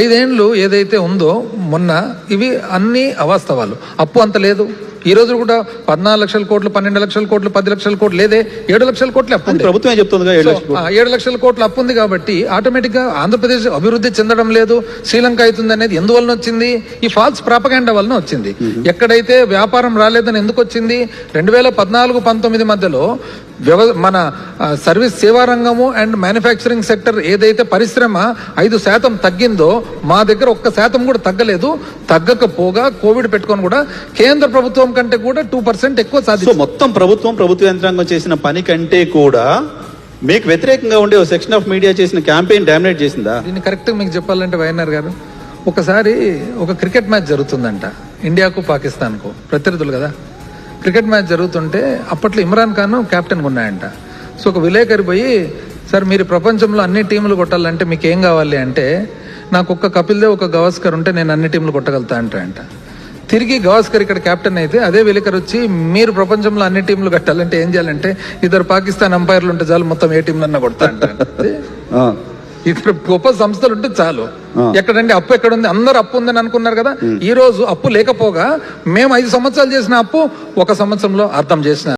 ఐదేండ్లు ఏదైతే ఉందో మొన్న ఇవి అన్ని అవాస్తవాలు. అప్పు అంత లేదు. ఈ రోజు కూడా పద్నాలుగు లక్షల కోట్లు పన్నెండు లక్షల కోట్లు పది లక్షల కోట్లు లేదే ఏడు లక్షల కోట్లు అప్పు ఉంది. ప్రభుత్వమే చెప్తుందిగా ఏడు లక్షలు కోట్ల? అప్పు ఉంది కాబట్టి ఆటోమేటిక్గా ఆంధ్రప్రదేశ్ అభివృద్ధి చెందడం లేదు. శ్రీలంక అవుతుంది అనేది ఎందువలన వచ్చింది? ఈ ఫాల్స్ ప్రాపగాండా వలన వచ్చింది. ఎక్కడైతే వ్యాపారం రాలేదని ఎందుకు వచ్చింది? రెండు వేల పద్నాలుగు పంతొమ్మిది మధ్యలో వ్యవ మన సర్వీస్ సేవా రంగము అండ్ మ్యానుఫ్యాక్చరింగ్ సెక్టర్ ఏదైతే పరిశ్రమ ఐదు శాతం తగ్గిందో మా దగ్గర ఒక్క శాతం కూడా తగ్గలేదు. తగ్గకపోగా కోవిడ్ పెట్టుకొని కూడా కేంద్ర ప్రభుత్వం కంటే కూడా టూ పర్సెంట్ ఎక్కువ సాధించింది మొత్తం ప్రభుత్వం ప్రభుత్వ యంత్రాంగం చేసిన పని కంటే కూడా మీకు వ్యతిరేకంగా ఉండే సెక్షన్ ఆఫ్ మీడియా చేసిన క్యాంపెయిన్ డామినేట్ చేసిందా? దీన్ని కరెక్ట్ మీకు చెప్పాలంటే వైఎన్ఆర్ గారు ఒకసారి ఒక క్రికెట్ మ్యాచ్ జరుగుతుందంట ఇండియాకు పాకిస్తాన్కు ప్రత్యర్థులు కదా. క్రికెట్ మ్యాచ్ జరుగుతుంటే అప్పట్లో ఇమ్రాన్ ఖాన్ కెప్టెన్గా ఉన్నాయంట. సో ఒక విలేకరి పోయి సార్ మీరు ప్రపంచంలో అన్ని టీములు కొట్టాలంటే మీకు ఏం కావాలి అంటే నాకు ఒక్క కపిల్ దేవ్ ఒక గవాస్కర్ ఉంటే నేను అన్ని టీంలు కొట్టగలుగుతా అంటాయంట తిరిగి గవాస్కర్ ఇక్కడ కెప్టెన్ అయితే అదే విలేకరు వచ్చి మీరు ప్రపంచంలో అన్ని టీంలు కట్టాలంటే ఏం చేయాలంటే ఇద్దరు పాకిస్తాన్ అంపైర్లు ఉంటే చాలు మొత్తం ఏ టీంలన్నా కొడతా అంట ఇక్కడ గొప్ప సంస్థలు ఉంటే చాలు. ఎక్కడండి? అప్పు ఎక్కడ ఉంది అందరు అప్పు ఉందని అనుకున్నారు కదా? ఈ రోజు అప్పు లేకపోగా మేము ఐదు సంవత్సరాలు చేసిన అప్పు ఒక సంవత్సరంలో అర్థం చేసిన